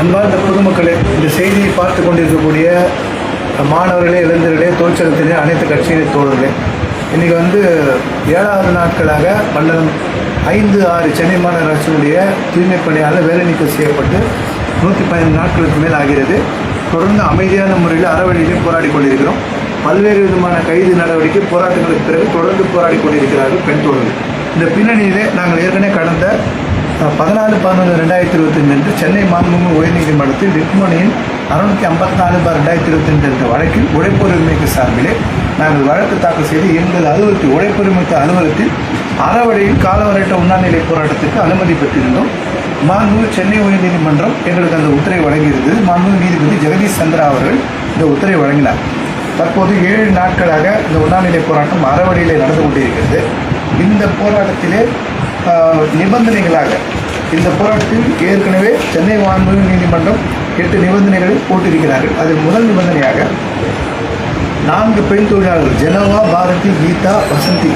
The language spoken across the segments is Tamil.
அன்பார்ந்த பொதுமக்களே இந்த செய்தியை பார்த்து கொண்டிருக்கக்கூடிய மாணவர்களே இளைஞர்களே தொழிற்சங்கத்திலே அனைத்து கட்சியினை தோழர்களே. இன்றைக்கி வந்து ஏழாவது நாட்களாக மண்டலம் ஐந்து ஆறு சென்னை மாநகராட்சியினுடைய தூய்மை பணியாளர் வேலை நீக்கம் செய்யப்பட்டு நூற்றி பதினைந்து நாட்களுக்கு மேல் ஆகிறது. தொடர்ந்து அமைதியான முறையில் அறவழியிலே போராடி கொண்டிருக்கிறோம். பல்வேறு விதமான கைது நடவடிக்கை போராட்டங்களுக்கு பிறகு தொடர்ந்து போராடி கொண்டிருக்கிறார்கள் பெண் தோழர்கள். இந்த பின்னணியிலே நாங்கள் ஏற்கனவே கடந்த பதினாலு பதினொன்று ரெண்டாயிரத்தி இருபத்தஞ்சு அன்று சென்னை மாண்புமிகு உயர்நீதிமன்றத்தில் ரிக்மணியின் அறுநூற்றி ஐம்பத்தி நாலு பார் ரெண்டாயிரத்தி இருபத்தஞ்சு என்ற வழக்கில் உழைப்புரிமைக்கு சார்பிலே நாங்கள் வழக்கு தாக்கல் செய்து எங்கள் அலுவலகத்தில் உழைப்புரிமைக்கு அலுவலகத்தில் அறவழியில் காலவரட்ட உண்ணாநிலை போராட்டத்துக்கு அனுமதி பெற்றிருந்தோம். மாண்பு சென்னை உயர்நீதிமன்றம் எங்களுக்கு அந்த உத்தரவை வழங்கியிருந்தது. மாண்பு நீதிபதி ஜெகதீஷ் சந்திரா அவர்கள் இந்த உத்தரவை வழங்கினார். தற்போது ஏழு நாட்களாக இந்த உண்ணாநிலை போராட்டம் அறவழியிலே நடந்து கொண்டிருக்கிறது. இந்த போராட்டத்திலே நிபந்தனைகளாக இந்த போராட்டத்தில் ஏற்கனவே சென்னை வான்மொழி நீதிமன்றம் எட்டு நிபந்தனைகளை போட்டிருக்கிறார்கள். அதில் முதல் நிபந்தனையாக நான்கு பெண் தொழிலாளர்கள் ஜெனவா பாரதி கீதா வசந்தி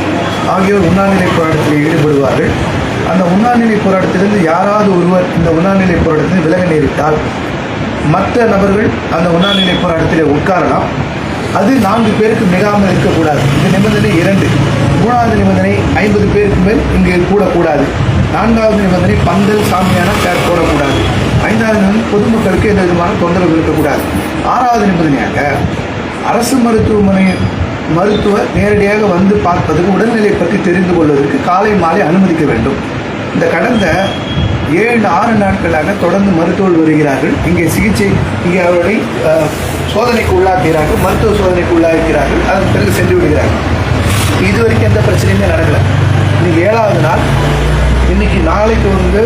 ஆகியோர் உண்ணாநிலை போராட்டத்தில் ஈடுபடுவார்கள். அந்த உண்ணாநிலை போராட்டத்திலிருந்து யாராவது ஒருவர் இந்த உண்ணாநிலை போராட்டத்தில் விலக நேரிட்டால் மற்ற நபர்கள் அந்த உண்ணாநிலை போராட்டத்தில் உட்காரலாம். அது நான்கு பேருக்கு மிகாமல் இருக்கக்கூடாது. இந்த நிபந்தனை இரண்டு. மூணாவது நிபந்தனை ஐம்பது பேருக்கு மேல் இங்கு கூடக்கூடாது. நான்காவது நிபந்தனை பந்தல் சாமியான பேர் போடக்கூடாது. ஐந்தாவது நிபந்தனை பொதுமக்களுக்கு எந்த விதமான தொந்தரவு இருக்கக்கூடாது. ஆறாவது நிபந்தனையாக அரசு மருத்துவமனை மருத்துவர் நேரடியாக வந்து பார்ப்பதற்கு உடல்நிலை பற்றி தெரிந்து கொள்வதற்கு காலை மாலை அனுமதிக்க வேண்டும். இந்த கடந்த ஏழு ஆறு நாட்களாக தொடர்ந்து மருத்துவர்கள் வருகிறார்கள். இங்கே சிகிச்சை இங்கே அவர்களை சோதனைக்கு உள்ளாக்குகிறார்கள் மருத்துவ சோதனைக்கு உள்ளாக்கிறார்கள் அதன் பிறகு சென்று விடுகிறார்கள். இதுவரைக்கும் எந்த பிரச்சனையுமே நடக்கலை. இன்னைக்கு ஏழாவது நாள். இன்னைக்கு நாளைக்கு வந்து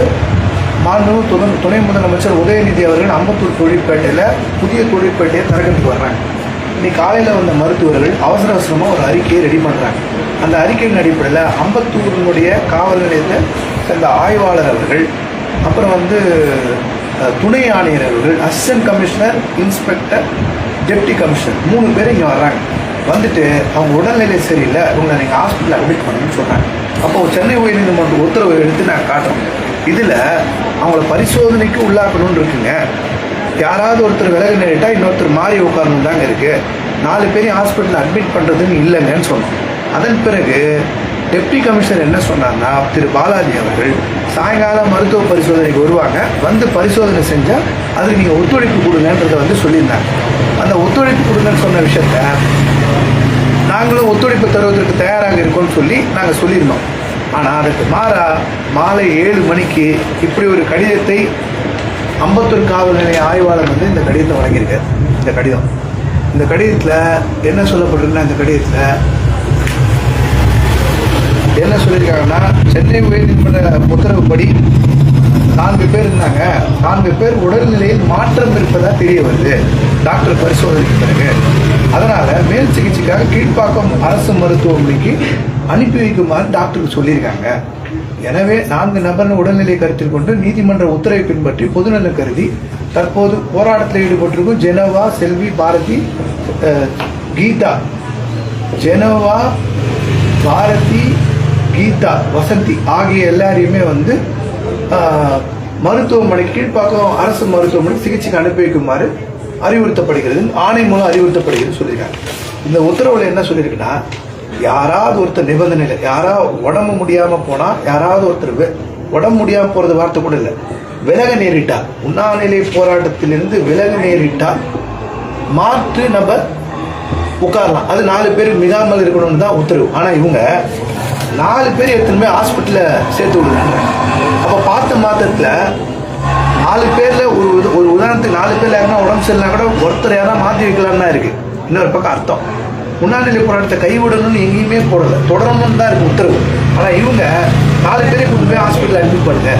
மாண்பு துணை துணை முதலமைச்சர் உதயநிதி அவர்கள் அம்பத்தூர் தொழிற்பேட்டையில் புதிய தொழிற்பேட்டையை திறக்கிறதுக்கு வர்றாங்க. இன்னைக்கு காலையில் வந்த மருத்துவர்கள் அவசர அவசரமாக ஒரு அறிக்கையை ரெடி பண்ணுறாங்க அந்த அறிக்கையின் அடிப்படையில் அம்பத்தூரினுடைய காவல் நிலையத்தை சேர்ந்த ஆய்வாளர் அவர்கள் அப்புறம் வந்து துணை ஆணையர் அவர்கள் assistant commissioner inspector deputy commissioner மூணு பேர் இங்கே வர்றாங்க. வந்துட்டு அவங்க உடல்நிலை சரியில்லை இவங்களை நீங்கள் ஹாஸ்பிட்டலில் அட்மிட் பண்ணணும்னு சொன்னாங்க அப்போ சென்னை உயர்நீதிமன்ற உத்தரவை எடுத்து நான் காட்டுறேன். இதில் அவங்கள பரிசோதனைக்கு உள்ளாக்கணும்னு இருக்குங்க. யாராவது ஒருத்தர் விலகு நேரிட்டா இன்னொருத்தர் மாறி உட்காரணும் தாங்க இருக்குது நாலு பேரையும் ஹாஸ்பிட்டலில் அட்மிட் பண்ணுறதுன்னு இல்லைங்கன்னு சொன்னோம். அதன் பிறகு டெப்டி கமிஷனர் என்ன சொன்னார்னா திரு பாலாஜி அவர்கள் சாயங்காலம் மருத்துவ பரிசோதனைக்கு வருவாங்க. வந்து பரிசோதனை செஞ்சால் அதுக்கு நீங்கள் ஒத்துழைப்பு கொடுங்கன்றதை வந்து சொல்லியிருந்தாங்க. அந்த ஒத்துழைப்பு கொடுங்கன்னு சொன்ன விஷயத்த நாங்களும் ஒத்துழைப்பு தருவதற்கு தயாராக இருக்கோம்னு சொல்லி நாங்கள் சொல்லியிருந்தோம். ஆனால் அதுக்கு மாறா மாலை ஏழு மணிக்கு இப்படி ஒரு கடிதத்தை அம்பத்தூர் காவல் நிலைய ஆய்வாளர் வந்து இந்த கடிதத்தை வழங்கியிருக்கார். இந்த கடிதம். இந்த கடிதத்தில் என்ன சொல்லப்பட்டிருக்குன்னா இந்த கடிதத்தில் என்ன சொல்லியிருக்காங்கன்னா சென்னை உயர்நீதிமன்ற உத்தரவுப்படி நான்கு பேர் இருந்தாங்க. நான்கு பேர் உடல்நிலையில் மாற்றம் இருப்பதா தெரிய வருது. டாக்டர் பரிசோதனைக்கு பிறகு. அதனால மேல் சிகிச்சைக்காக கீழ்ப்பாக்கம் அரசு மருத்துவமனைக்கு அனுப்பி வைக்குமாறு டாக்டருக்கு சொல்லியிருக்காங்க. எனவே நான்கு நபர் உடல்நிலை கருத்தில் கொண்டு நீதிமன்ற உத்தரவை பின்பற்றி பொதுநலம் கருதி தற்போது போராட்டத்தில் ஈடுபட்டிருக்கும் ஜெனோவா செல்வி பாரதி கீதா. ஜெனோவா பாரதி கீதா வசந்தி ஆகிய எல்லாரையுமே வந்து மருத்துவமனை கீழ்ப்பாக்கம் அரசு மருத்துவமனை சிகிச்சைக்கு அனுப்பி வைக்குமாறு அறிவுறுத்தப்படுகிறது. ஆணை மூலம் அறிவுறுத்தப்படுகிறது சொல்லியிருக்காங்க. இந்த உத்தரவுல என்ன சொல்லியிருக்குன்னா யாராவது ஒருத்தர் நிபந்தனையில் யாராவது உடம்பு முடியாமல் போனால் யாராவது ஒருத்தர் உடம்பு முடியாமல் போகிறது வார்த்தை கூட இல்லை. விலக நேரிட்டா உண்ணாநிலை போராட்டத்திலிருந்து விலக நேரிட்டா மாற்று நம்ம உட்காரலாம். அது நாலு பேர் மிகாமல் இருக்கணும்னு தான் உத்தரவு. ஆனால் இவங்க நாலு பேர் எடுத்துன்னு போய் ஹாஸ்பிட்டலில் சேர்த்து விடுறாங்க. அப்போ பார்த்த மாத்திரத்தில் நாலு பேரில் ஒரு ஒரு உதாரணத்துக்கு நாலு பேர் யாருன்னா உடம்பு சரியில்லைனா கூட ஒருத்தர் யாரா மாற்றி வைக்கலாம்னு தான் இருக்குது இன்னொரு பக்கம் அர்த்தம். உண்ணாநிலை போராட்டத்தை கைவிடணும்னு எங்கேயுமே போடலை. தொடரணும்னு தான் இருக்குது உத்தரவு. ஆனால் இவங்க நாலு பேரை கூட்டு போய் ஹாஸ்பிட்டலில் அட்மிட் பண்ணுங்க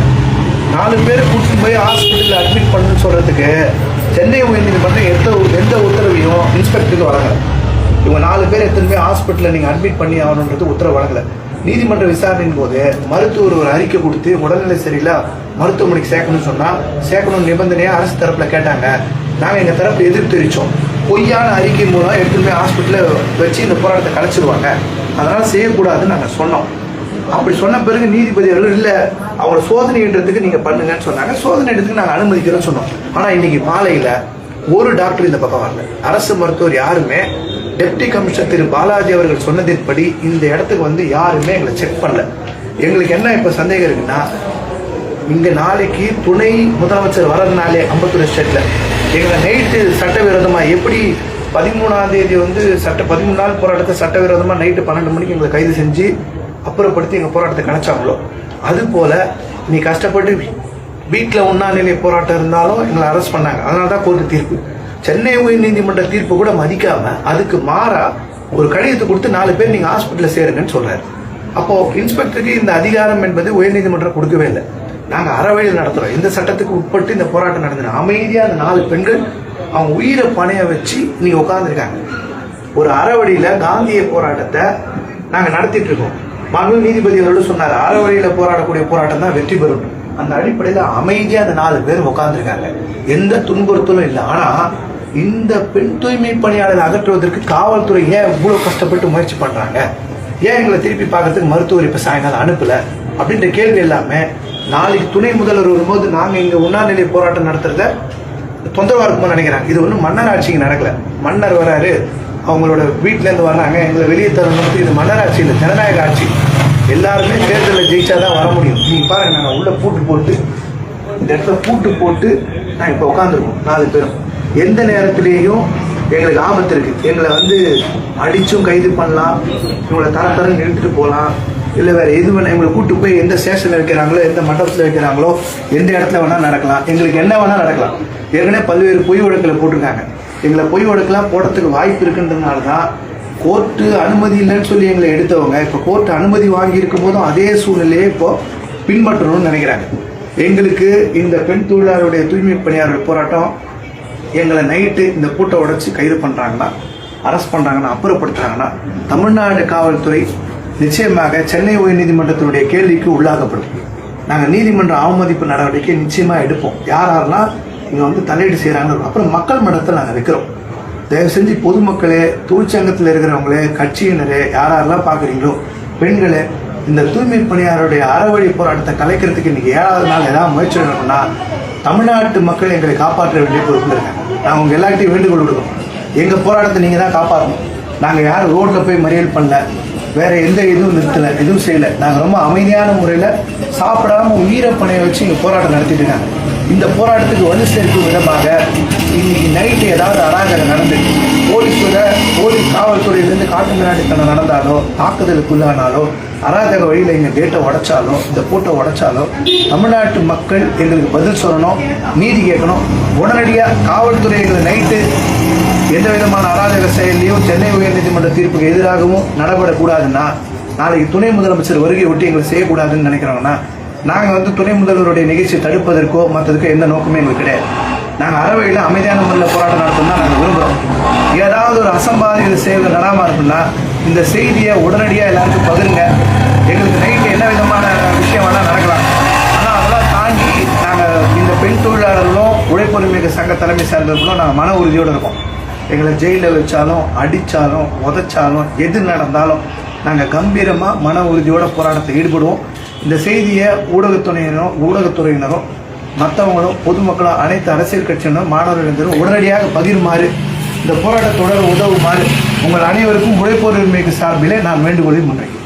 நாலு பேரை கூட்டு போய் ஹாஸ்பிட்டலில் அட்மிட் பண்ணுன்னு சொல்கிறதுக்கு சென்னை உயர்நீதிமன்றம் எந்த எந்த உத்தரவையும் இன்ஸ்பெக்டருக்கு வழங்கலை. இவங்க நாலு பேர் எத்தனை போய் ஹாஸ்பிட்டலில் நீங்கள் அட்மிட் பண்ணி ஆகணுன்றது உத்தரவு வழங்கலை. நீதிமன்ற விசாரணையின் போது மருத்துவர் ஒரு அறிக்கை கொடுத்து உடல்நிலை சரியில்லை மருத்துவமனைக்கு சேர்க்கணும்னு சொன்னால் சேர்க்கணும் நிபந்தனையாக அரசு தரப்பில் கேட்டாங்க. நாங்கள் எங்கள் தரப்பு எதிர்ப்பு தெரிவித்தோம் பொய்யான அறிக்கை மூலம் எடுத்துட்டு போய் ஹாஸ்பிட்டலில் வச்சு இந்த போராட்டத்தை கலைச்சிருவாங்க. அதனால் செய்யக்கூடாதுன்னு நாங்கள் சொன்னோம். அப்படி சொன்ன பிறகு நீதிபதி அவர்கள் இல்லை அவங்கள சோதனைன்றதுக்கு நீங்கள் பண்ணுங்கன்னு சொன்னாங்க. சோதனை எடுத்துக்கு நாங்கள் அனுமதிக்கிறோம்னு சொன்னோம். ஆனால் இன்னைக்கு மாலையில் ஒரு டாக்டர் இந்த பக்கம் வரல. அரசு மருத்துவர் யாருமே டெப்டி கமிஷனர் திரு பாலாஜி அவர்கள் சொன்னதின்படி இந்த இடத்துக்கு வந்து யாருமே எங்களை செக் பண்ணல. எங்களுக்கு என்ன இப்போ சந்தேகம் இருக்குன்னா இங்கே நாளைக்கு துணை முதலமைச்சர் வரதுனாலே அம்பத்தூர் ஸ்டேட்ல எங்களை நைட்டு சட்டவிரோதமாக எப்படி பதிமூணாம் தேதி வந்து சட்ட பதிமூணு நாள் போராட்டத்தை சட்டவிரோதமாக நைட்டு பன்னெண்டு மணிக்கு எங்களை கைது செஞ்சு அப்புறப்படுத்தி எங்கள் போராட்டத்தை கணச்சாங்களோ அது போல நீ கஷ்டப்பட்டு வீட்டில் உண்ணாநிலை போராட்டம் இருந்தாலும் எங்களை அரெஸ்ட் பண்ணாங்க. அதனால தான் கோர்ட்டு தீர்ப்பு. சென்னை உயர்நீதிமன்ற தீர்ப்பு கூட மதிக்காம அதுக்கு மாறா ஒரு கடிதத்தை கொடுத்து நாலு பேர் நீங்க ஹாஸ்பிட்டலில் சேருங்கன்னு சொல்றாரு. அப்போ இன்ஸ்பெக்டருக்கு இந்த அதிகாரம் என்பது உயர்நீதிமன்றம் கொடுக்கவே இல்லை. நாங்க அறவழியில் நடத்துறோம். இந்த சட்டத்துக்கு உட்பட்டு இந்த போராட்டம் நடந்தது. அமைதியா அந்த நாலு பெண்கள் அவங்க உயிரை பணைய வச்சு நீங்க உட்கார்ந்துருக்காங்க. ஒரு அறவழியில காந்திய போராட்டத்தை நாங்க நடத்திட்டு இருக்கோம். மனு நீதிபதி சொன்னார் அறவழியில போராடக்கூடிய போராட்டம் தான் வெற்றி பெறும். அந்த அடிப்படையில அமைதியா அந்த நாலு பேர் உட்காந்துருக்காங்க எந்த துன்புறுத்தலும் இல்லை. ஆனா இந்த பெண் தூய்மை பணியாளரை அகற்றுவதற்கு காவல்துறை ஏன் இவ்வளவு கஷ்டப்பட்டு முயற்சி பண்றாங்க? ஏன் எங்களை திருப்பி பார்க்கறதுக்கு மருத்துவர் இப்ப சாயங்காலம் அனுப்பல? அப்படின்ற கேள்வி எல்லாமே நாளைக்கு துணை முதல்வர் வரும்போது நாங்க இங்க உண்ணாநிலை போராட்டம் நடத்துறத தொந்தரவா இருக்குமோ நினைக்கிறாங்க. இது ஒன்றும் மன்னர் ஆட்சிக்கு நடக்கல. மன்னர் வராரு. அவங்களோட வீட்டிலேருந்து இருந்து வர்றாங்க. எங்களை வெளியே தரணும் இது மன்னர் ஆட்சி இல்லை ஜனநாயக ஆட்சி. எல்லாருமே தேர்தலில் ஜெயிச்சாதான் வர முடியும். நீ பாருங்க நாங்கள் உள்ள பூட்டு போட்டு இந்த இடத்துல பூட்டு போட்டு நான் இப்போ உட்காந்துருக்கோம் நாலு பேரும். எந்த நேரத்திலேயும் எங்களுக்கு ஆபத்து இருக்கு. எங்களை வந்து அடிச்சும் கைது பண்ணலாம். இவங்களை தர தரன்னு நிறுத்திட்டு போகலாம். இல்லை வேற எது வேணா எங்களை கூட்டு போய் எந்த ஸ்டேஷன்ல வைக்கிறாங்களோ எந்த மண்டபத்தில் வைக்கிறாங்களோ எந்த இடத்துல வேணா நடக்கலாம். எங்களுக்கு என்ன வேணா நடக்கலாம். ஏற்கனவே பல்வேறு பொய் வழக்கில் போட்டிருக்காங்க. எங்களை பொய் வழக்கெல்லாம் போடுறதுக்கு வாய்ப்பு இருக்குன்றதுனால தான் கோர்ட்டு அனுமதி இல்லைன்னு சொல்லி எங்களை எடுத்தவங்க இப்போ கோர்ட்டு அனுமதி வாங்கியிருக்கும் போதும் அதே சூழ்நிலையை இப்போது பின்பற்றணும்னு நினைக்கிறாங்க. எங்களுக்கு இந்த பெண் தொழிலாளருடைய தூய்மை பணியாளர்கள் போராட்டம் எங்களை நைட்டு இந்த கூட்டை உடைச்சு கைது பண்ணுறாங்கன்னா அரெஸ்ட் பண்ணுறாங்கன்னா அப்புறப்படுத்துறாங்கன்னா தமிழ்நாடு காவல்துறை நிச்சயமாக சென்னை உயர்நீதிமன்றத்தினுடைய கேள்விக்கு உள்ளாகப்படும் நாங்கள் நீதிமன்ற அவமதிப்பு நடவடிக்கை நிச்சயமாக எடுப்போம். யார் யாரெல்லாம் இங்கே வந்து தலையீடு செய்கிறாங்க அப்புறம் மக்கள் மன்றத்தில் நாங்கள் வைக்கிறோம் தயவு செஞ்சு பொதுமக்களே தொழிற்சங்கத்தில் இருக்கிறவங்களே கட்சியினரே யார் யாரெல்லாம் பார்க்குறீங்களோ பெண்களே இந்த தூய்மை பணியாளருடைய அறவழி போராட்டத்தை கலைக்கிறதுக்கு இன்னைக்கு ஏழாவது நாள் ஏதாவது முயற்சி எடுக்கணும்னா தமிழ்நாட்டு மக்கள் எங்களை காப்பாற்ற வேண்டிய பொறுப்பு இருக்காங்க நாங்கள் உங்கள் எல்லார்ட்டையும் வேண்டுகோள் விடுவோம் எங்கள் போராட்டத்தை நீங்கள் தான் காப்பாற்றணும் நாங்கள் யாரும் ரோட்டில் போய் மறியல் பண்ணல. வேறு எந்த இதுவும் நிறுத்தலை எதுவும் செய்யலை. நாங்கள் ரொம்ப அமைதியான முறையில் சாப்பிடாம உயிரை வச்சு இங்கே போராட்டம் நடத்திட்டு இருக்காங்க. இந்த போராட்டத்துக்கு வந்து சேர்க்கும் விதமாக இன்னைக்கு நைட்டு ஏதாவது அராஜகம் நடந்து போலீஸோட போலீஸ் காவல்துறையிலேருந்து காட்டு மிராண்டித்தனம் நடந்தாலோ தாக்குதலுக்குள்ளானாலோ அராஜக வழியில் எங்கள் கேட்டை உடைச்சாலோ இந்த பூட்டை உடைச்சாலோ தமிழ்நாட்டு மக்கள் எங்களுக்கு பதில் சொல்லணும் நீதி கேட்கணும். உடனடியாக காவல்துறை எங்களை நைட்டு எந்த விதமான அராஜக செயலையும் சென்னை உயர்நீதிமன்ற தீர்ப்புக்கு எதிராகவும் நடபடக்கூடாதுன்னா நாளைக்கு துணை முதலமைச்சர் வருகை ஒட்டி எங்களை செய்யக்கூடாதுன்னு நினைக்கிறோங்கன்னா நாங்கள் வந்து துணை முதல்வருடைய நிகழ்ச்சியை தடுப்பதற்கோ மற்றதுக்கோ எந்த நோக்கமே எங்களுக்கு கிடையாது. நாங்கள் அறவையில் அமைதியான முறையில் போராட்டம் நடத்தணும்னா நாங்கள் விரும்புகிறோம் ஏதாவது ஒரு அசம்பாவித செய்வது நடாமல் இருக்குன்னா இந்த செய்தியை உடனடியாக எல்லாருக்கும் பகிருங்க. எங்களுக்கு நைட்டு என்ன விதமான விஷயம் வேணால் நடக்கலாம். ஆனால் அதெல்லாம் தாண்டி நாங்கள் இந்த பெண் தொழிலாளர்களும் உழைப்புரிமைக்கு சங்க தலைமை சார்ந்தவர்களும் நாங்கள் மன உறுதியோடு இருக்கோம். எங்களை ஜெயிலில் வச்சாலும் அடித்தாலும் உதைச்சாலும் எது நடந்தாலும் நாங்கள் கம்பீரமாக மன உறுதியோட போராட்டத்தை ஈடுபடுவோம். இந்த செய்தியை ஊடகத்துறையினரும் ஊடகத்துறையினரும் மற்றவங்களும் பொதுமக்களும் அனைத்து அரசியல் கட்சியினரும் மாணவர்களும் உடனடியாக பகிருமாறு இந்த போராட்டத் தொடர் உதவுமாறு உங்கள் அனைவருக்கும் உழைப்போர் உரிமைக்கு சார்பிலே நான் வேண்டுகோளை முன்வைக்கிறேன்.